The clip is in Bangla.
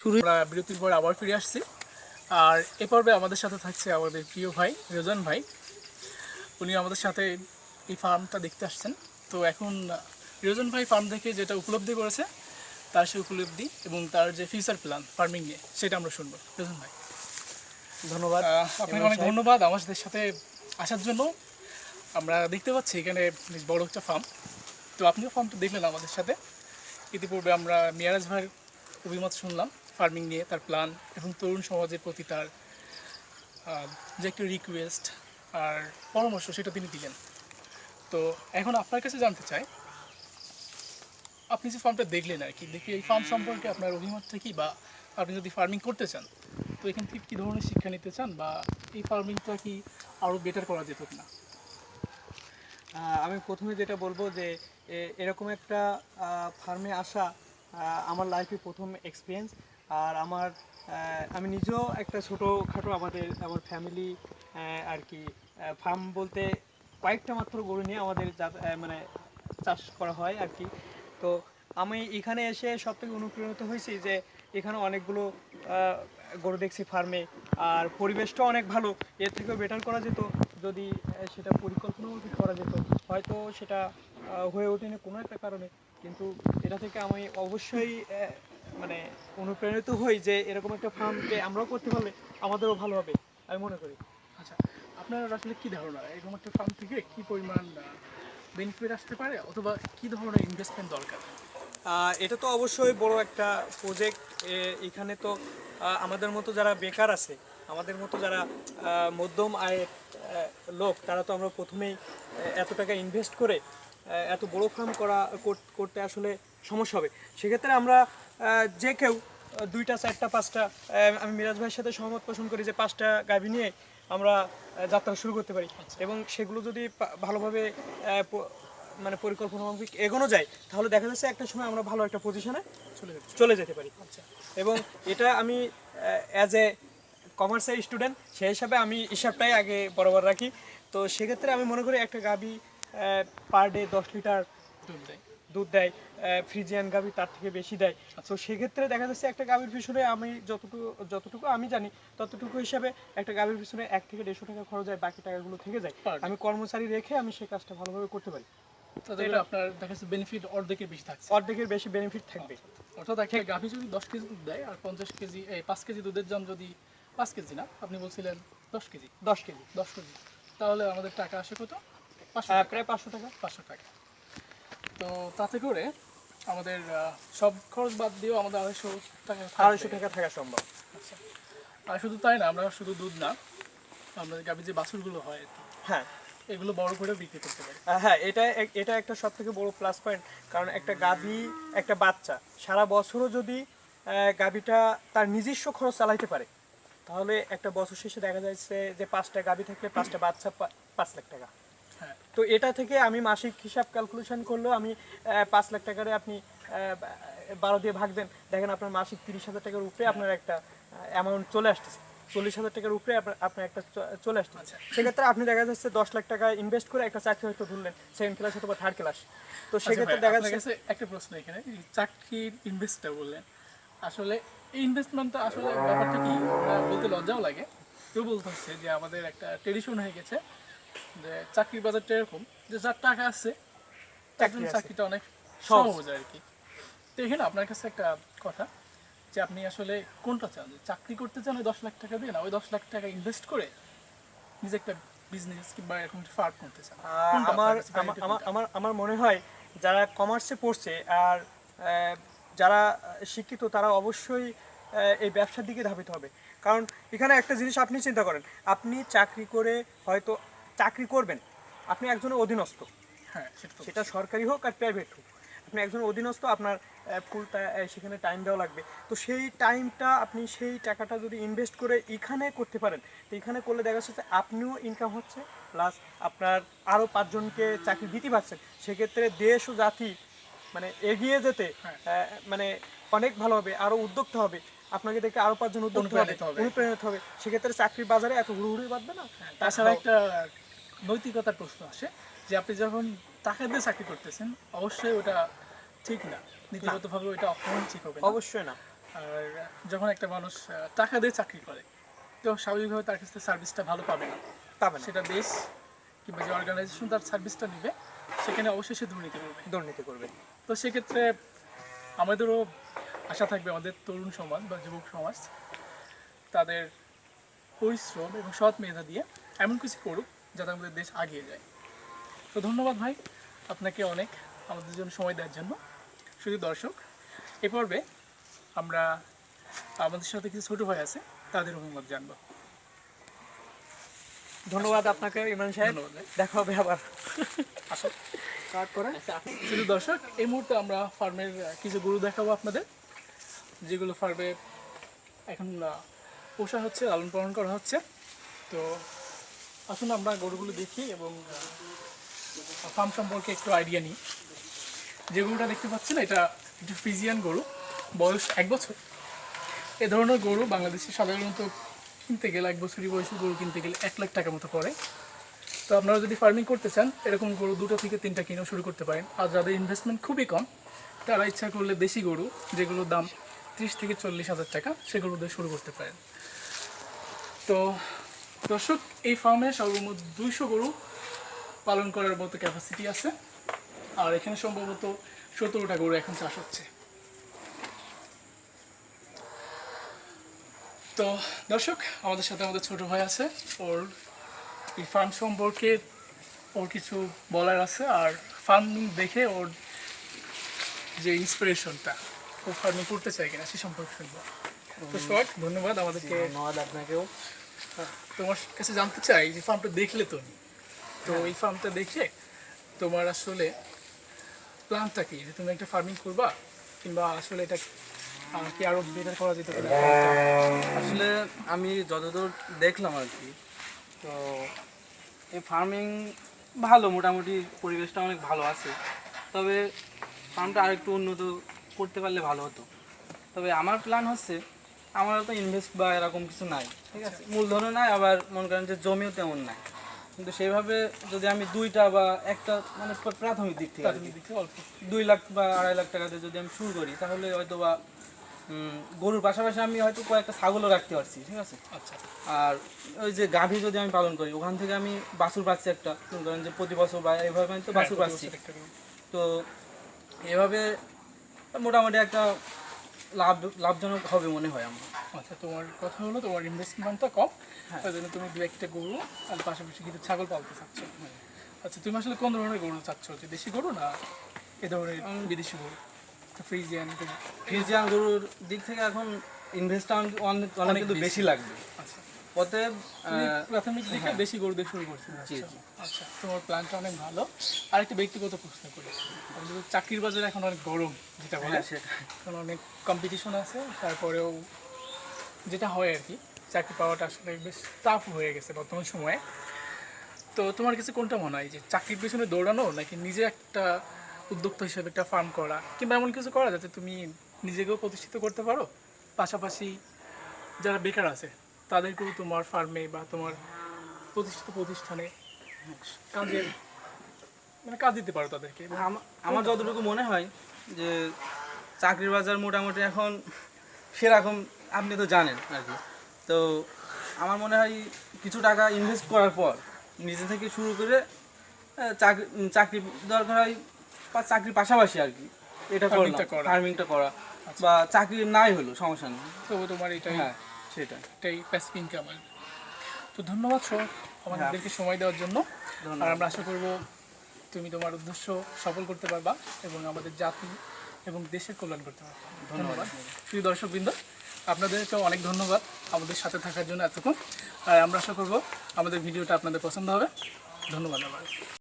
শুরু বিরতির পর আবার ফিরে আসছি। আর এ পর্বে আমাদের সাথে থাকছে আমাদের প্রিয় ভাই রেজন ভাই। উনি আমাদের সাথে এই ফার্মটা দেখতে আসছেন। তো এখন রেজন ভাই ফার্ম থেকে যেটা উপলব্ধি করেছে তার সে উপলব্ধি এবং তার যে ফিউচার প্ল্যান ফার্মিং নিয়ে সেটা আমরা শুনব। রেজন ভাই। ধন্যবাদ। আপনাকে অনেক ধন্যবাদ আমাদের সাথে আসার জন্য। আমরা দেখতে পাচ্ছি এখানে বেশ বড় একটা ফার্ম তো আপনিও ফার্মটা দেখলেন আমাদের সাথে। ইতিপূর্বে আমরা মিয়ারাজ ভাইয়ের অভিমত শুনলাম। ফার্মিং নিয়ে তার প্ল্যান। এবং তরুণ সমাজের প্রতি তার যে একটি রিকোয়েস্ট আর পরামর্শ সেটা তিনি দিলেন। তো এখন আপনার কাছে জানতে চাই, আপনি যে ফার্মটা দেখলেন আর কি, দেখি এই ফার্ম সম্পর্কে আপনার অভিমতটা কি বা আপনি যদি ফার্মিং করতে চান, তো এখান থেকে কী ধরনের শিক্ষা নিতে চান বা এই ফার্মিংটা কি আরও বেটার করা যেত না আমি প্রথমে যেটা বলব যে এরকম একটা ফার্মে আসা আমার লাইফে প্রথম এক্সপিরিয়েন্স আর আমার আমি নিজেও একটা ছোটোখাটো আমাদের, আমার ফ্যামিলি আর কি ফার্ম বলতে কয়েকটা মাত্র গরু নিয়ে আমাদের মানে চাষ করা হয় আর কি। তো আমি এখানে এসে সব থেকে অনুপ্রাণিত হয়েছি যে এখানে অনেকগুলো গরু দেখছি ফার্মে আর পরিবেশটা অনেক ভালো। এর থেকেও বেটার করা যেত যদি সেটা পরিকল্পনা করা যেত। হয়তো সেটা হয়ে ওঠেনি কোনো একটা কারণে। কিন্তু এটা থেকে আমি অবশ্যই মানে অনুপ্রাণিত হই যে এরকম একটা ফার্মকে আমরাও করতে পারলে আমাদেরও ভালো হবে আমি মনে করি। আচ্ছা আপনার আসলে কি ধারণা? এরকম একটা ফার্ম থেকে কি পরিমাণ বেনিফিট আসতে পারে? অথবা কি ধরনের ইনভেস্টমেন্ট দরকার? এটা তো অবশ্যই বড় একটা প্রজেক্ট এখানে তো আমাদের মতো যারা বেকার আছে আমাদের মতো যারা মধ্যম আয়ের লোক তারা তো আমরা প্রথমেই এত টাকা ইনভেস্ট করে এত বড় ফার্ম করা করতে আসলে সমস্যা হবে। সেক্ষেত্রে আমরা যে কেউ দুইটা চারটা পাঁচটা আমি মিরাজ ভাইয়ের সাথে সহমত পোষণ করি যে পাঁচটা গাভী নিয়ে আমরা যাত্রা শুরু করতে পারি। এবং সেগুলো যদি ভালোভাবে মানে পরিকল্পনা মাফিক এগোনো যায় তাহলে দেখা যাচ্ছে একটা সময় আমরা ভালো একটা পজিশনে চলে চলে যেতে পারি। আচ্ছা। এবং এটা আমি অ্যাজ এ কমার্সের স্টুডেন্ট সেই হিসাবে আমি হিসাবটাই আগে বরাবর রাখি। তো সেক্ষেত্রে আমি মনে করি একটা গাবি পার ডে দশ লিটার দুধ দেয়। দুধ দেয় ফ্রিজিয়ান গাভি তার থেকে বেশি দেয়। তো সেক্ষেত্রে দেখা যাচ্ছে একটা গাভীর পিছনে আমি যতটুকু যতটুকু আমি জানি ততটুকু হিসাবে একটা গাভীর পিছনে এক থেকে দেড়শো টাকা খরচ হয় বাকি টাকাগুলো থেকে যায়। আমি কর্মচারী রেখে আমি সেই কাজটা ভালোভাবে করতে পারি। আপনার দেখা যাচ্ছে বেনিফিট অর্ধেকের বেশি থাকছে। অর্ধেকের বেশি বেনিফিট থাকবে। অর্থাৎ একটা গাভী যদি দশ কেজি দুধ দেয় আর পঞ্চাশ কেজি পাঁচ কেজি দুধের দাম যদি পাঁচ কেজি না আপনি বলছিলেন দশ কেজি। দশ কেজি। দশ কেজি। তাহলে আমাদের টাকা আসে কত? প্রায় পাঁচশো টাকা। পাঁচশো টাকা। তো তাতে করে আমাদের সব খরচ বাদ দিয়েও আমাদের আড়াইশো টাকা আড়াইশো টাকা থাকা সম্ভব। আচ্ছা। আর শুধু তাই না আমরা শুধু দুধ না আমাদের গাভীর যে বাছুরগুলো হয় হ্যাঁ। এগুলো বড় করে বিক্রি করতে পারি। হ্যাঁ এটা এটা একটা সব থেকে বড় প্লাস পয়েন্ট কারণ একটা গাভী একটা বাচ্চা সারা বছরও যদি গাভীটা তার নিজস্ব খরচ চালাইতে পারে তাহলে একটা বছর শেষে দেখা যাচ্ছে যে পাঁচটা গাভী থাকলে পাঁচটা বাচ্চা পাঁচ লাখ টাকা। তো এটা থেকে আমি মাসিক হিসাব ক্যালকুলেশন করলেও আমি পাঁচ লাখ টাকারে আপনি বারো দিয়ে ভাগ দেন। দেখেন আপনার মাসিক তিরিশ হাজার টাকার উপরে আপনার একটা অ্যামাউন্ট চলে আসতেছে। চল্লিশ হাজার টাকার উপরে আপনার একটা চলে আসতেছে। আচ্ছা। সেক্ষেত্রে আপনি দেখা যাচ্ছে দশ লাখ টাকা ইনভেস্ট করে একটা চাকরি হয়তো ধরলেন সেকেন্ড ক্লাস অথবা থার্ড ক্লাস তো আচ্ছা সেক্ষেত্রে দেখা যাচ্ছে একটা প্রশ্ন এখানে চাকরির ইনভেস্টটা বললেন। আসলে এই ইনভেস্টমেন্টটা আসলে ব্যাপারটা কি বলতে লজ্জাও লাগে। কেউ বলতে হচ্ছে যে আমাদের একটা ট্রেডিশন হয়ে গেছে যে চাকরির বাজারটা এরকম যে যার টাকা আছে আছে। চাকরিটা অনেক সহজ। আর কি। তো এখানে আপনার কাছে একটা কথা যে আপনি আসলে কোনটা চান? চাকরি করতে চান ওই দশ লাখ টাকা দিয়ে না? ওই দশ লাখ টাকা ইনভেস্ট করে নিজে একটা বিজনেস কিংবা এরকম ফার্ম করতে চান? আমার আমার- আমার মনে হয় যারা কমার্সে পড়ছে আর যারা শিক্ষিত তারা অবশ্যই এই ব্যবসার দিকে ধাবিত হবে। কারণ এখানে একটা জিনিস আপনি চিন্তা করেন আপনি চাকরি করে হয়তো চাকরি করবেন আপনি একজনের অধীনস্থ। হ্যাঁ সেটা সরকারি হোক আর প্রাইভেট হোক। আপনি একজন অধীনস্থ আপনার ফুল সেখানে টাইম দেওয়া লাগবে। তো সেই টাইমটা আপনি সেই টাকাটা যদি ইনভেস্ট করে এখানে করতে পারেন তো এখানে করলে দেখা যাচ্ছে আপনিও ইনকাম হচ্ছে প্লাস আপনার আরও পাঁচজনকে চাকরি দিতে পারছেন। সেক্ষেত্রে দেশ ও জাতি মানে এগিয়ে যেতে হ্যাঁ। মানে অনেক ভালো হবে আরও উদ্যোক্তা হবে। আপনাকে দেখে আরও পাঁচজন উদ্যোক্তা হবে হবে। অনুপ্রাণিত হবে। সেক্ষেত্রে চাকরির বাজারে এত হুড়ুহুড়ি বাঁধবে না। তাছাড়া একটা নৈতিকতার প্রশ্ন আসে যে আপনি যখন টাকা দিয়ে চাকরি করতেছেন অবশ্যই ওটা ঠিক না। নীতিগতভাবে ওটা অপরাধ ঠিক হবে অবশ্যই না। আর যখন একটা মানুষ টাকা দিয়ে চাকরি করে তো স্বাভাবিকভাবে তার কাছ থেকে সার্ভিসটা ভালো পাবে না। পাবে না। সেটা দেশ কিংবা যে অর্গানাইজেশন তার সার্ভিসটা নেবে সেখানে অবশ্যই সে দুর্নীতি করবে। দুর্নীতি করবে। তো সেক্ষেত্রে আমাদেরও আশা থাকবে আমাদের তরুণ সমাজ বা যুবক সমাজ তাদের পরিশ্রম এবং সৎ মেধা দিয়ে এমন কিছু করুক যাতে আমাদের দেশ আগিয়ে যায়। তো ধন্যবাদ ভাই আপনাকে অনেক আমাদের জন্য সময় দেওয়ার জন্য। শুধু দর্শক এ পর্বে আমরা আমাদের সাথে কিছু ছোটো ভাই আছে তাদের অভিমত জানব। ধন্যবাদ আপনাকে ইমরান সাহেব। দেখা হবে আবার। আসো স্টার্ট করে। শুধু দর্শক এই মুহূর্তে আমরা ফার্মের কিছু গরু দেখাবো আপনাদের যেগুলো ফার্মে এখন পোষা হচ্ছে লালন পালন করা হচ্ছে। তো আসুন আমরা গরুগুলো দেখি এবং ফার্ম সম্পর্কে একটু আইডিয়া নিই। যে গরুটা দেখতে পাচ্ছেন, এটা একটু ফ্রিজিয়ান গরু, বয়স এক বছর। এ ধরনের গরু বাংলাদেশে সাধারণত কিনতে গেলে, এক বছরই বয়সী গরু কিনতে গেলে এক লাখ টাকা মতো পড়ে। তো আপনারা যদি ফার্মিং করতে চান, এরকম গরু দুটো থেকে তিনটা কিনেও শুরু করতে পারেন। আর যাদের ইনভেস্টমেন্ট খুবই কম, তারা ইচ্ছা করলে দেশি গরু, যেগুলোর দাম ত্রিশ থেকে চল্লিশ হাজার টাকা সেগুলো দিয়ে শুরু করতে পারেন। তো দর্শক এই ফার্মে সর্বমোট দুইশো গরু পালন করার মতো ক্যাপাসিটি আছে। আর এখানে সম্ভবত সতেরোটা গরু এখন চাষ হচ্ছে। তো দর্শক আমাদের সাথে আমাদের ছোট ভাই আছে। ওর এই ফার্ম সম্পর্কে ওর কিছু বলার আছে। আর ফার্মিং দেখে ওর যে ইন্সপিরেশনটা ও ফার্মিং করতে চায় কিনা সে সম্পর্কে শুনব। তো শর্ট ধন্যবাদ আমাদেরকে। ধন্যবাদ আপনাকেও। তোমার কাছে জানতে চাই যে ফার্মটা দেখলে তুমি তো এই ফার্মটা দেখে তোমার আসলে প্ল্যানটা কি? যে তুমি একটা ফার্মিং করবা কিংবা আসলে এটা কি আরও বেটার করা যেতে পারে? আসলে আমি যতদূর দেখলাম আর কি তো এই ফার্মিং ভালো মোটামুটি পরিবেশটা অনেক ভালো আছে। তবে ফার্মটা আরেকটু উন্নত করতে পারলে ভালো হতো। তবে আমার প্ল্যান হচ্ছে আমার তো ইনভেস্ট বা এরকম কিছু নাই ঠিক আছে? মূলধনও নাই আবার মনে করেন যে জমিও তেমন নাই। কিন্তু সেইভাবে যদি আমি দুইটা বা একটা মানে প্রাথমিক দিক থেকে দুই লাখ বা আড়াই লাখ টাকাতে যদি আমি শুরু করি তাহলে হয়তো বা গরুর পাশাপাশি আমি হয়তো কয়েকটা ছাগলও রাখতে পারছি ঠিক আছে? আচ্ছা। আর ওই যে গাভী যদি আমি পালন করি ওখান থেকে আমি বাছুর পাচ্ছি একটা মনে করেন যে প্রতি বছর বা এইভাবে আমি তো বাছুর হ্যাঁ, পাচ্ছি। তো এভাবে মোটামুটি একটা লাভ লাভজনক হবে মনে হয় আমার। আচ্ছা তোমার কথা হলো তোমার ইনভেস্টমেন্টটা কম। তার তাই জন্য তুমি দু একটা গরু আর পাশাপাশি কিছু ছাগল পালতে চাচ্ছ। আচ্ছা তুমি আসলে কোন ধরনের গরু চাচ্ছ? যে দেশি গরু না এ ধরনের বিদেশি গরু? ফ্রিজিয়ান গরু। ফ্রিজিয়ান গরুর দিক থেকে এখন ইনভেস্টটা অনেক অনেক কিন্তু। বেশি লাগবে। আচ্ছা। অতএব প্রাথমিক দিকে বেশি গরু দিয়ে শুরু করছ জি, আচ্ছা। জি। আচ্ছা তোমার প্ল্যানটা অনেক ভালো। আর একটা ব্যক্তিগত প্রশ্ন করি। চাকরির বাজারে এখন অনেক গরম যেটা বলে। হ্যাঁ, সেটা। এখন অনেক কম্পিটিশন আছে তারপরেও যেটা হয় আর কি চাকরি পাওয়াটা আসলে বেশ টাফ হয়ে গেছে বর্তমান সময়ে। তো তোমার কাছে কোনটা মনে হয়? যে চাকরির পেছনে দৌড়ানো নাকি নিজে একটা উদ্যোক্তা হিসেবে একটা ফার্ম করা? কিংবা এমন কিছু করা যাতে তুমি নিজেকেও প্রতিষ্ঠিত করতে পারো? পাশাপাশি যারা বেকার আছে তাদেরকেও তোমার ফার্মে বা তোমার প্রতিষ্ঠিত প্রতিষ্ঠানে কাজে মানে কাজ দিতে পারো তাদেরকে। আমার যতটুকু মনে হয় যে চাকরির বাজার মোটামুটি এখন সেরকম আপনি তো জানেন আর কি। তো আমার মনে হয় কিছু টাকা ইনভেস্ট করার পর নিজে থেকে শুরু করে চাকরি চাকরি দরকার হয় বা চাকরির পাশাপাশি আর কি। এটা Farming টা করা। ফার্মিংটা করা বা চাকরি নাই হলো সমস্যা নেই। তবু তোমার এটাই হ্যাঁ। সেটা এটাই প্যাসিভ ইনকাম আর তো ধন্যবাদ সব আমাদেরকে সময় দেওয়ার জন্য। আর আমরা আশা করব তুমি তোমার উদ্দেশ্য সফল করতে পারবা এবং আমাদের জাতি এবং দেশের কল্যাণ করতে পারবা। ধন্যবাদ। প্রিয় দর্শকবৃন্দ আপনাদেরকেও অনেক ধন্যবাদ আমাদের সাথে থাকার জন্য এতক্ষণ। আর আমরা আশা করব আমাদের ভিডিওটা আপনাদের পছন্দ হবে। ধন্যবাদ আবার